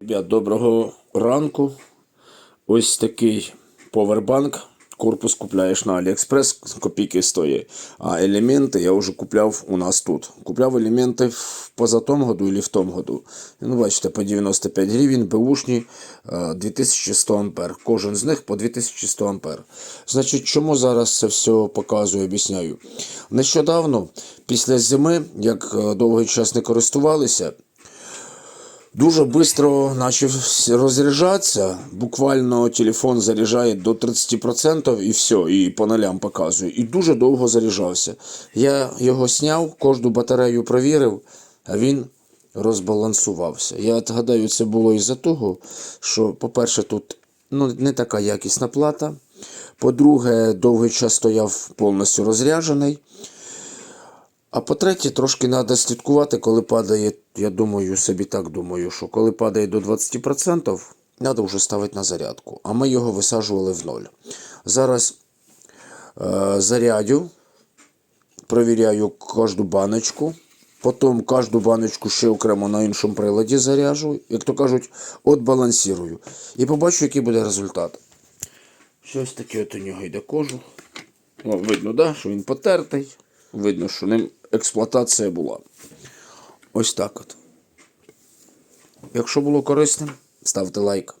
Ребят, доброго ранку. Ось такий повербанк. Корпус купляєш на Аліекспрес, копійки стоїть. А елементи я вже купляв у нас тут. Купляв елементи в позатому году і в тому году. Ну, бачите, по 95 гривень, беушні, е, 2100 ампер. Кожен з них по 2100 ампер. Значить, чому зараз це все показую, об'ясняю. Нещодавно, після зими, як е, довгий час не користувалися, Дуже швидко почав розряджатися. Буквально телефон заряджає до 30% і все, і по нулям показує. І дуже довго заряджався. Я його зняв, кожну батарею провірив, а він розбалансувався. Я гадаю, це було із-за того, що, по-перше, тут ну, не така якісна плата. По-друге, довгий час стояв повністю розряджений. А по-третє, трошки треба слідкувати, коли падає, я думаю, собі так думаю, що коли падає до 20%, треба вже ставити на зарядку. А ми його висаджували в ноль. Зараз е, зарядю, провіряю кожну баночку. Потім кожну баночку ще окремо на іншому приладі заряджу, як то кажуть, от балансірую. І побачу, який буде результат. Щось таке от у нього йде кожух. О, видно, да, що він потертий. Видно, що ним експлуатація була. Ось так от. Якщо було корисним, ставте лайк.